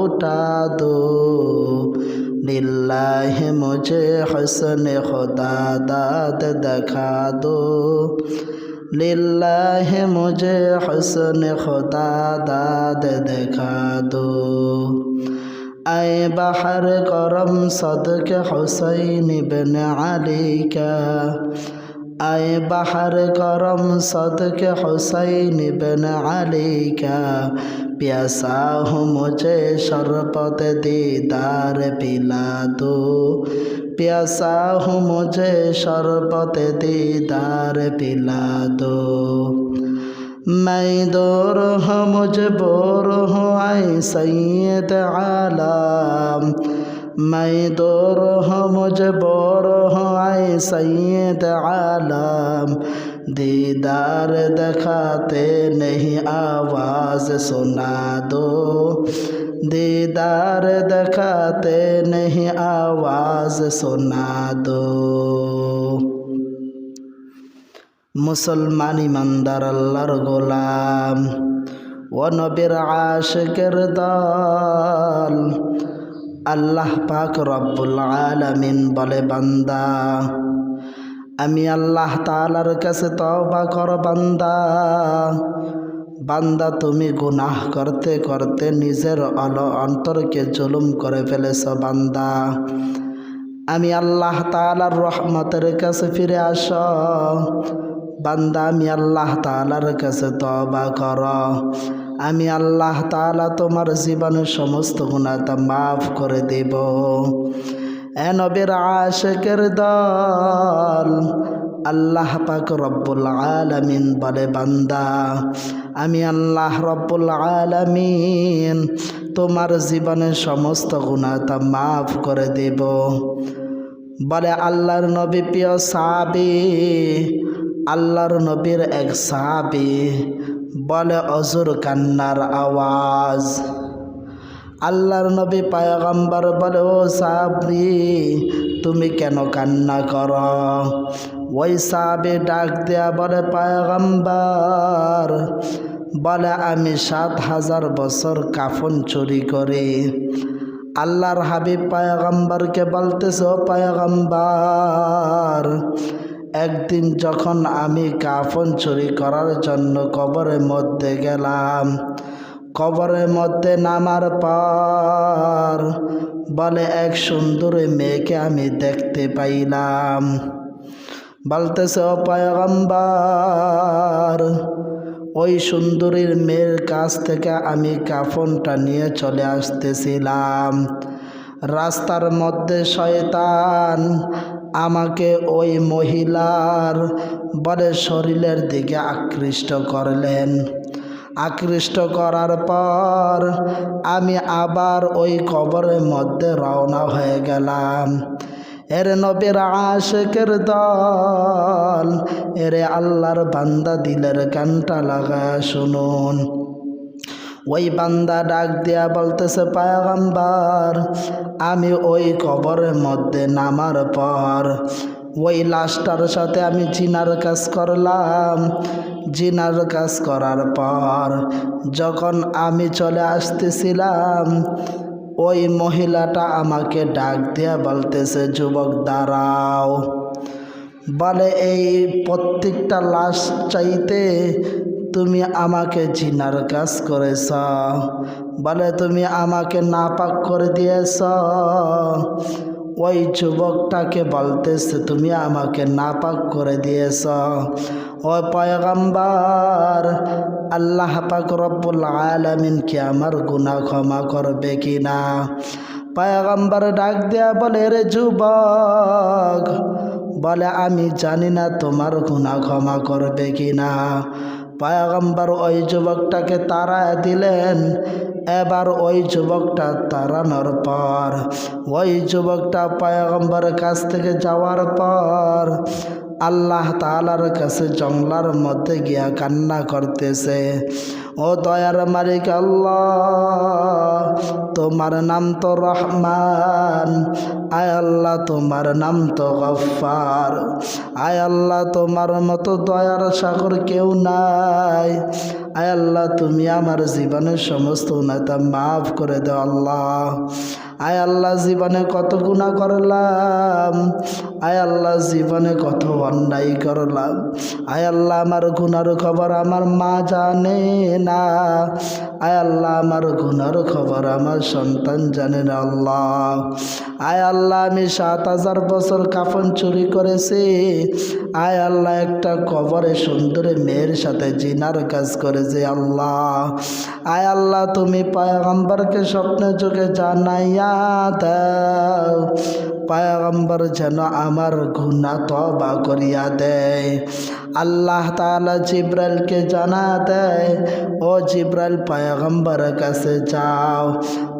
لوٹا دو للہ مجھے حسن خدا داد دکھا دو للہ مجھے حسن خدا داد دکھا دو اے بحر کرم صدق حسین بن علی کا آئے بحر کرم صدق حسین بن علی کا प्यासा हूँ मुझे शरबत दीदार पिला दो प्यासा हूँ मुझे शरबत दीदार पिला दो मैं दूर हूँ मजबूर हूँ आई सैद आलम मैं दूर हूँ मजबूर हूँ आई सैद आलम दीदार दिखाते नहीं आवाज़ सुना दो दीदार दिखाते नहीं आवाज़ सुना दो মুসলমান ইমানদার আল্লাহর গোলাম ও নবীর আশেকের দল আল্লাহ পাক রব্বুল আলামিন বলে বান্দা আমি আল্লাহ তালার কাছে তবা কর বান্দা। বান্দা, তুমি গুনাহ করতে করতে নিজের অল অন্তরকে জুলুম করে ফেলেছ বান্দা। আমি আল্লাহ তালার রহমতের কাছে ফিরে আস। বান্দা, আমি আল্লাহ তালার কাছে তবা কর। আমি আল্লাহ তালা তোমার জীবনের সমস্ত গুণাতা মাফ করে দেব। নবীর আশেকের দল, আল্লাহ পাক রব্বুল আলামিন বলে, বান্দা, আমি আল্লাহ রব্বুল আলামিন তোমার জীবনের সমস্ত গুণাতা মাফ করে দেব। বলে, আল্লাহর নবী প্রিয় সাবি আল্লাহর নবীর এক সাহাবি বলে, অজুর কান্নার আওয়াজ। আল্লাহর নবী পায়গম্বর বলে, ও সাবি তুমি কেন কান্না কর? ওই সাহাবি ডাক দেয়া বলে, পায়গম্বর, বলে, আমি সাত হাজার বছর কাফন চুরি করি। আল্লাহর হাবিব পায়গম্বরকে বলতেছে, ও পায়গম্বর, একদিন যখন আমি কাফন চুরি করার জন্য কবরের মধ্যে গেলাম কবরের মধ্যে নামার পর বলে, এক সুন্দরী মেয়েকে আমি দেখতে পাইলাম। বলতেছে পায়গম্বর, ওই সুন্দরীর মেয়ের কাছ থেকে আমি কাফনটা নিয়ে চলে আসতেছিলাম। রাস্তার মধ্যে শয়তান আমাকে ওই মহিলার বলে শরীরের দিকে আকৃষ্ট করলেন। আকৃষ্ট করার পর আমি আবার ওই কবরের মধ্যে রওনা হয়ে গেলাম। এর নবীর আশেকের দল, এরে আল্লাহর বান্দা দিলের কানটা লাগা শুনুন। ওই বান্দা ডাক দিয়া বলতেছে, পায়গাম্বার, আমি ওই কবরের মধ্যে নামার পর ওই লাশটার সাথে আমি জিনার কাজ করলাম। জিনার কাজ করার পর যখন আমি চলে আসতেছিলাম, ওই মহিলাটা আমাকে ডাক দিয়া বলতেছে, যুবক, দাঁড়াও। বলে, এই প্রত্যেকটা লাশ চাইতে তুমি আমাকে জিনার কাজ করেছ। বলে, তুমি আমাকে নাপাক করে দিয়েছ। ওই যুবকটাকে বলতেছে, তুমি আমাকে নাপাক করে দিয়েছ। ও পয়গম্বর, আল্লাহ পাক রব্বুল আলমিন কি আমার গুনাহ ক্ষমা করবে কি না? পয়গম্বর ডাক দেয়া বলে, রে যুবক, বলে, আমি জানি না তোমার গুনাহ ক্ষমা করবে কি না। পায়গম্বর ওই যুবকটাকে তারা দিলেন। এবার ওই যুবকটা তাড়ানোর পর, ওই যুবকটা পায়াগম্বরের কাছ থেকে যাওয়ার পর আল্লাহ তালার কাছে জংলার মধ্যে গিয়া কান্না করতেছে, ও দয়ার মালিক আল্লাহ, তোমার নাম তো রহমান, আয় আল্লাহ তোমার নাম তো গফার আয় আল্লাহ তোমার মতো দয়ার সাগর কেউ নাই, আয় আল্লাহ তুমি আমার জীবনের সমস্ত উন্নতা মাফ করে দাও আল্লাহ, আয় আল্লাহ জীবনে কত গুণা করলাম আয় আল্লাহ জীবনে কত অন্যায় করলাম। আয় আল্লাহ আমার গুনার খবর আমার মা জানে না। আয় আল্লাহ আমার গুনার খবর আমার সন্তান জানে না আল্লাহ। আয় আল্লাহ আমি সাত হাজার বছর কাফন চুরি করেছি। আয় আল্লাহ একটা কবরে সুন্দরী মেয়ের সাথে জিনার কাজ করেছে আল্লাহ। আয় আল্লাহ তুমি পায়গম্বরকে স্বপ্নে চোখে জানাইয়া দাও। পায়গম্বর যেন আমার গুণা তবা করিয়া দেয়। আল্লাহ তালা জিব্রাইলকে জানা দেয়, ও জিব্রাইল, পায়গম্বর কাছে যাও।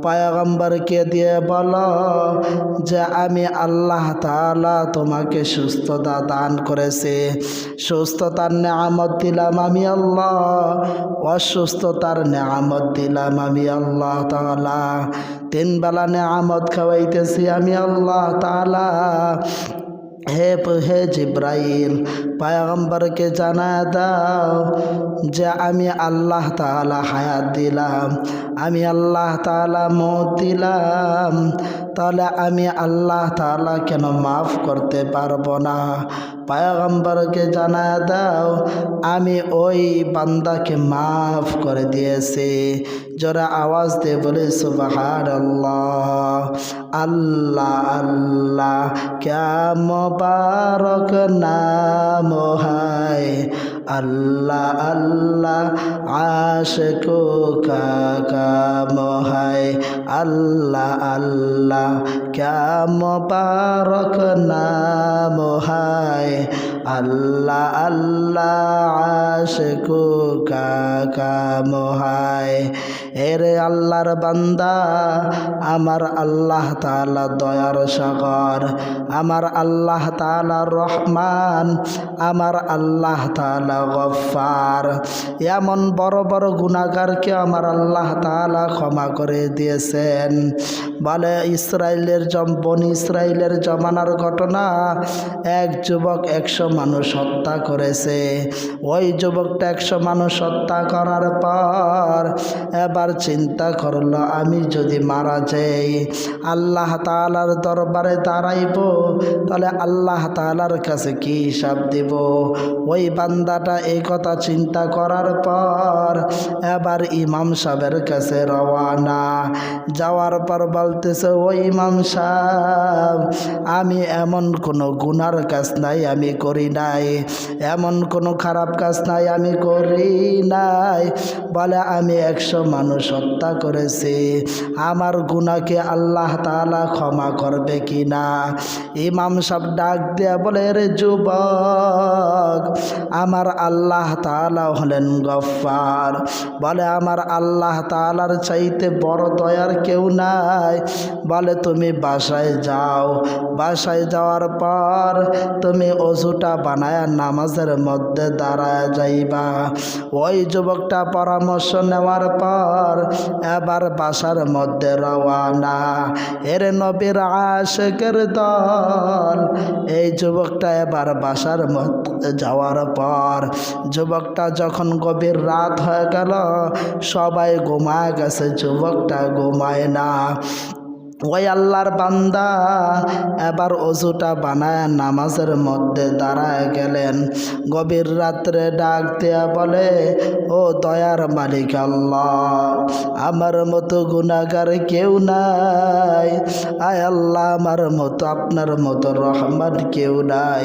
পায়গম্বরকে দিয়ে বলো যে, আমি আল্লাহ তালা তোমাকে সুস্থতা দান করেছে। সুস্থতার নেয়ামত দিলাম আমি আল্লাহ, অসুস্থতার নেয়ামত দিলাম আমি আল্লাহ তালা তিন বেলা নেয়ামত খাওয়াইতেছি আমি আল্লাহ তালা হে হে জিব্রাইল, পায়গম্বরকে জানা দাও যে আমি আল্লাহ তাআলা হায়াত দিলাম, আমি আল্লাহ তাআলা মত দিলাম। তাহলে আমি আল্লাহ তাআলা কেন মাফ করতে পারব না? পায়গম্বরকে জানা দাও, আমি ওই বান্দাকে মাফ করে দিয়েছি। যারা আওয়াজ দিয়ে বলে সুবাহার আল্লাহ আল্লাহ আল্লাহ ক্যা মোবারক নাম হায়, আল্লাহ আল্লাহ, আশকো কাকা মোহায় আল্লাহ আল্লাহ, ক্যা মোবারক নাম হায়, আল্লাহ আল্লাহ, আশকো কাকা মোহায় এরে আল্লাহর বান্দা, আমার আল্লাহ তাআলা দয়ার সাগর, আমার আল্লাহ তাআলা রহমান, আমার আল্লাহ তাআলা গফার এমন বড় বড় গুণাগারকে আমার আল্লাহ তাআলা ক্ষমা করে দিয়েছেন। বলে ইসরায়েলের বনি ইসরায়েলের জমানার ঘটনা, এক যুবক একশো মানুষ হত্যা করেছে। ওই যুবকটা একশো মানুষ হত্যা করার পর এবার চিন্তা করল, আমি যদি মারা যাই, আল্লাহ তালার দরবারে দাঁড়াইব, তাহলে আল্লাহ তালার কাছে কি হিসাব দিব? ওই বান্দাটা এই কথা চিন্তা করার পর এবার ইমাম সাহেবের কাছে রওয়ানা। যাওয়ার পর বলতেছে, ওই ইমাম সাহেব, আমি এমন কোনো গুনার কাজ নাই, আমি করি নাই। এমন কোনো খারাপ কাজ নাই, আমি করি নাই। বলে, আমি একশো মানুষ হত্যা করেছে। আমার গুণাকে আল্লাহ তালা ক্ষমা করবে কি না ইমাম সব ডাক দেয়া বলে, রে যুবক, আমার আল্লাহ তালা হলেন গফার বলে, আমার আল্লাহ তালার চাইতে বড় দয়ার কেউ নাই। বলে, তুমি বাসায় যাও। বাসায় যাওয়ার পর তুমি অজুটা বানায় নামাজের মধ্যে দাঁড়ায় যাইবা। ওই যুবকটা পরামর্শ নেওয়ার পর এবার বাসার মধ্যে রওয়ানা। এর নবীর আশেকের দল। এই যুবকটা এবার বাসার মধ্যে যাওয়ার পর, যুবকটা যখন গভীর রাত হয়ে গেল, সবাই ঘুমায় গেছে, যুবকটা ঘুমায় না। ওই আল্লাহর বান্দা এবার অজুটা বানায় নামাজের মধ্যে দাঁড়ায় গেলেন। গভীর রাত্রে ডাক দেয়া বলে, ও দয়ার মালিক আল্লাহ, আমার মতো গুণাগার কেউ নাই। আয় আল্লাহ, আমার মতো, আপনার মতো রহমান কেউ নাই।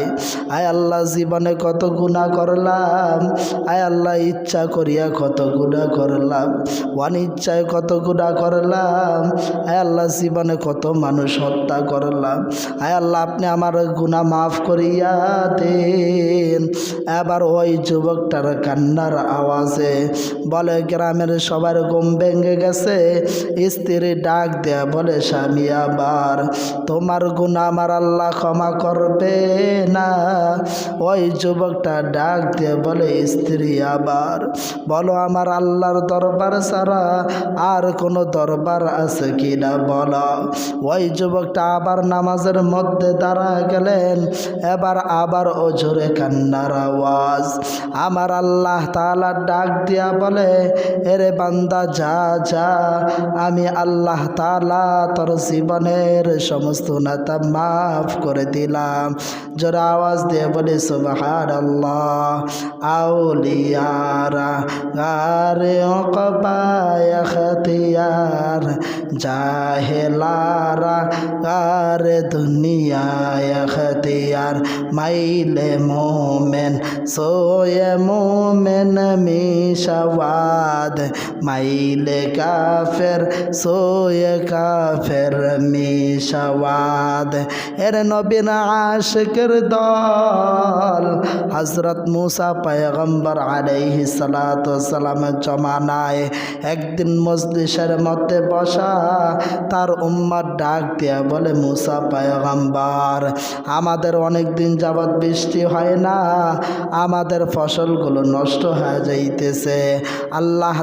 আয় আল্লাহ, জীবনে কত গুণা করলাম। আয় আল্লাহ, ইচ্ছা করিয়া কত গুণা করলাম। অনিচ্ছায় কত গুণা করলাম। আয় আল্লাহ, জীবন জীবনে কত মানুষ হত্যা করলাম। আয় আল্লাহ, আপনি আমার গুণা মাফ করিয়া দেন। এবার ওই যুবকটার কান্নার আওয়াজে বলে, গ্রামের সবার ঘুম ভেঙে গেছে। স্ত্রী ডাক দেয়া বলে, স্বামী আবার, তোমার গুণা আমার আল্লাহ ক্ষমা করবে না। ওই যুবকটা ডাক দিয়ে বলে, স্ত্রী আবার, বলো আমার আল্লাহর দরবার ছাড়া আর কোনো দরবার আছে কি না বলো। ওই যুবকটা আবার নামাজের মধ্যে দাঁড়া গেলেন। এবার আবার ওজোরে কান্নার আওয়াজ। আমার আল্লাহ তালা ডাক দিয়া বলে, এরে বান্দা, যা যা। আমি আল্লাহ তালা তোর জীবনের সমস্ত নাতা মাফ করে দিলাম। জোরে আওয়াজ দিয়ে বলে সুবহান আল্লাহ আউলিয়ারা, গারে অকবায় খতিয়ার জাহেলারা গারে দুনিয়ায় খতিয়ার মাইলে মোমেন সোয়ে মোমেন মিশাওয়াদ। মাইলে কাফের, সোয়ে কাফের মিশাওয়াদ। এর নবীন আশিকের দল হজরত মুসা পয়গম্বর আলাইহি সালাতু সালামের জমানায় একদিন মজলিসের মধ্যে বসা তার উম্মার ডাক দিয়া বলে, মুসা পয়গম্বর, আমাদের অনেক দিন যাবৎ বৃষ্টি হয় না, আমাদের ফসলগুলো নষ্ট হয়ে যাইতেছে। আল্লাহ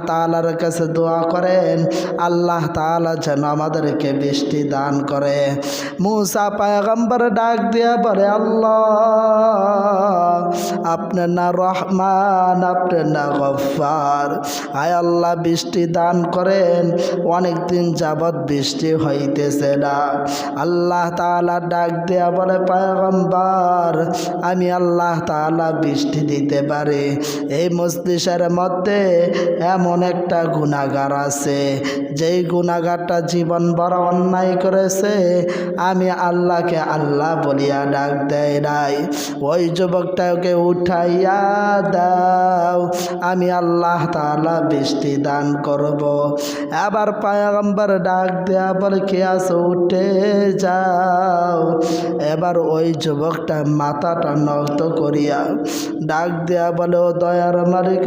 তাআলার কাছে দোয়া করেন। আল্লাহ তাআলা যেন আমাদেরকে বৃষ্টি দান করে। মুসা পয়গম্বর ডাক দিয়া বলে, আল্লাহ, আপনি না রহমান আপনার না গফার আয় আল্লাহ, বৃষ্টি দান করেন। অনেক দিন যাবৎ বৃষ্টি হইতেছে না। আল্লাহ তাআলা ডাক দেয়া বলে, পায়গম্বর, আমি আল্লাহ তাআলা বৃষ্টি দিতে পারি। এই মস্তিষ্কের মধ্যে এমন একটা গুণাগার আছে? যেই গুণাগারটা জীবন বড় অন্যায় করেছে, আমি আল্লাহকে আল্লাহ বলিয়া ডাক দেয় নাই। ওই যুবকটাকে উঠাইয়া দাও, আমি আল্লাহ তাআলা বৃষ্টি দান করব। আবার পায়গম্বর ডাক দেয়া বলে, কে আছে? উঠে যাও। এবার ওই যুবকটা মাথাটা নষ্ট করিয়া ডাক দেয়া বলে, ও দয়ার মালিক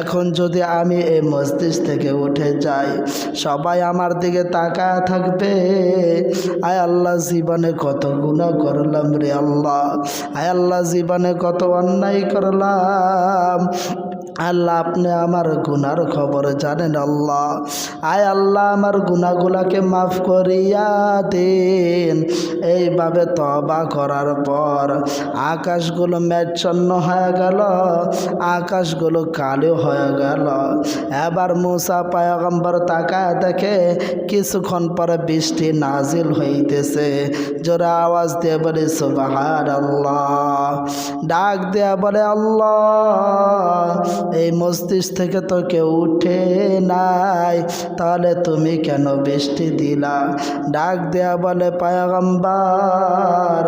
এখন যদি আমি এই মস্তিষ্ক থেকে উঠে যাই, সবাই আমার দিকে তাকায় থাকবে। আয় আল্লাহ, জীবনে কত গুণা করলাম রে আল্লাহ। আয় আল্লাহ, জীবনে কত অন্যায় করলাম। আল্লাহ, আপনি আমার গুনার খবর জানেন আল্লাহ। আয় আল্লাহ, আমার গুনাগুলাকে মাফ করিয়া দিন। এইভাবে তবা করার পর আকাশগুলো মেচ্ছন্ন হয়ে গেল, আকাশগুলো কালো হয়ে গেল। এবার মুসা পায়গম্বর তাকায় দেখে কিছুক্ষণ পরে বৃষ্টি নাজিল হইতেছে। জোরে আওয়াজ দিয়ে বলে সুবাহার আল্লাহ ডাক দেয়া বলে, আল্লাহ, এই মস্তিষ্ক থেকে তো কেউ উঠে নাই, তাহলে তুমি কেন বৃষ্টি দিলা? ডাক দেয়া বলে, পায়গম্বার,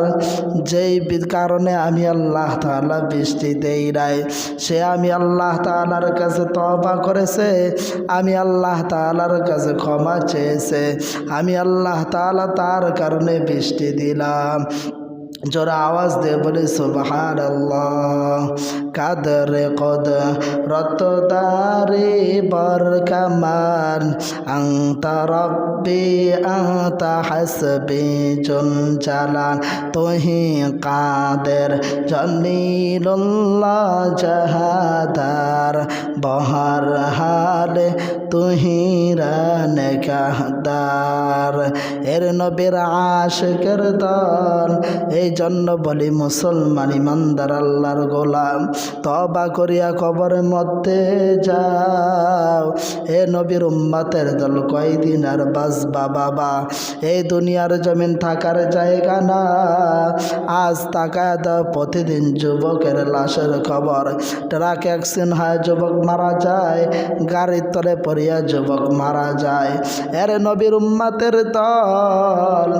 যেই কারণে আমি আল্লাহ তাআলা বৃষ্টি দেই নাই, সে আমি আল্লাহ তাআলার কাছে তবা করেছে আমি আল্লাহ তালার কাছে ক্ষমা চেয়েছে। আমি আল্লাহ তাআলা তার কারণে বৃষ্টি দিলাম। জোরে আওয়াজ দিয়ে বলে আল্লাহ কাদর কদ রতদারি বর কামান আংতা রব্বি আংতা হাসবি চালান তুহি কাদের জলিলুল্লাহ জাহাদার বহর হালে তুহি রান কাহদার। এর নবীর আশকের দল, এই জন্য বলি মুসলমান ইমানদার আল্লাহর গোলাম। তবা করিয়া কবরের মধ্যে যাও। এ নবীর উম্মাতের দল কয়দিন আর বাসবা বাবা? এই দুনিয়ার জমিন থাকার জায়গা না। আজ তাকায় দাও প্রতিদিন যুবকের লাশের খবর। ট্রাক অ্যাক্সিডেন্ট হয় যুবক মারা যায়, গাড়ির তলে পড়িয়া যুবক মারা যায়। এর নবীর উম্মাতের দল,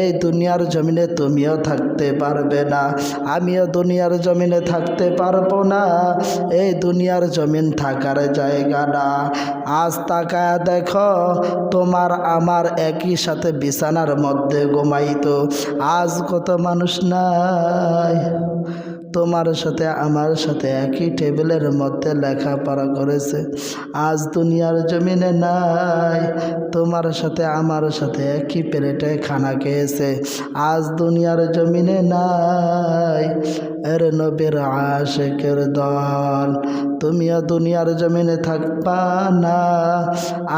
এই দুনিয়ার জমিনে তুমিও থাকতে পারবে না। আমিও দুনিয়ার জমিনে থাকতে পারব না। এই দুনিয়ার জমিন থাকার জায়গা না। আজ তাকায় দেখো, তোমার আমার একই সাথে বিছানার মধ্যে ঘুমাইতো। আজ কত মানুষ নাই। তোমার সাথে, আমার সাথে একই টেবিলের মধ্যে লেখাপড়া করেছে। আজ দুনিয়ার জমিনে নাই, তোমার সাথে, আমার সাথে একই প্লেটে খানা খেয়েছে। আজ দুনিয়ার জমিনে নাই, এর নবীর আশেকের দল। তুমিও দুনিয়ার জমিনে থাকবা না।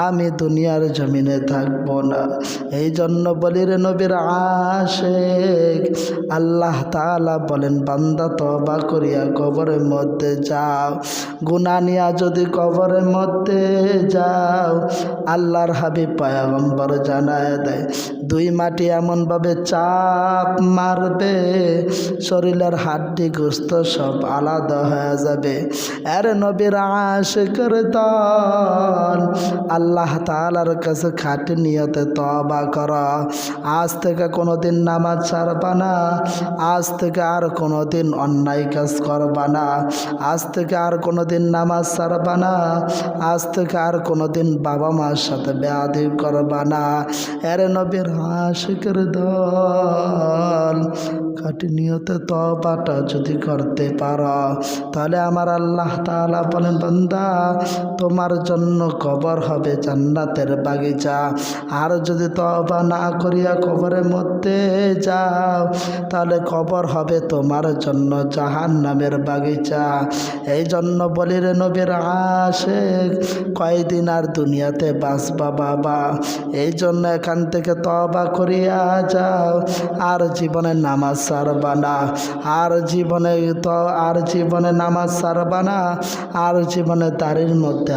আমি দুনিয়ার জমিনে থাকব না। এই জন্য বলি রে নবীর আশেক আল্লাহ তাআলা বলেন, বান্দা তবা করিয়া কবরের মধ্যে যাও। গুনা নিয়া যদি কবরের মধ্যে যাও, আল্লাহর হাবিব পয়গম্বর জানায় দেয়। দুই মাটি এমনভাবে চাপ মারবে, শরীরের হাড্ডি, গোস্ত সব আলাদা হয়ে যাবে। এর নবীর আশেকের দল আল্লাহ তাআলার কাছে খাটি নিয়তে তবা কর। আজ থেকে কোনোদিন নামাজ ছাড়বা না, আজ থেকে আর কোনোদিন অন্যায় কাজ করবা না। আজ থেকে আর কোনোদিন নামাজ ছাড়বা না, আজ থেকে আর কোনোদিন বাবা মার সাথে বেয়াদি করবা না। এর নবীর আশিকের দল। নিয়তে তবাটা যদি করতে পারো, তাহলে আমার আল্লাহ তাআলা বলেন, বান্দা, তোমার জন্য কবর হবে জান্নাতের বাগিচা। আর যদি তবা না করিয়া কবরের মধ্যে যাও, তাহলে কবর হবে তোমার জন্য জাহান নামের বাগিচা। এই জন্য বলি রে নবীর আশেক, কয়দিন আর দুনিয়াতে বাঁচবা বাবা। এই জন্য এখান থেকে তবা করিয়া যাও। আর জীবনে নামাজ সারবা না আর জীবনে তো, আর জীবনে নামাজ সারবা না আর জীবনে তারির মধ্যে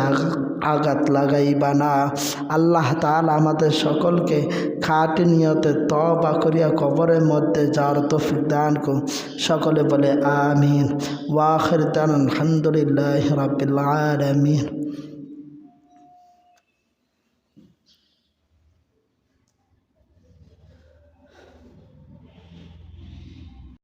আঘাত লাগাইবা না আল্লাহ তাল আমাদের সকলকে খাটি নিয়তে তবা করিয়া কবরের মধ্যে যাওয়ার তৌফিক দান করুন। সকলে বলে আমিন। ওয়াখির দান আলহামদুলিল্লাহ রাব্বিল আলামিন।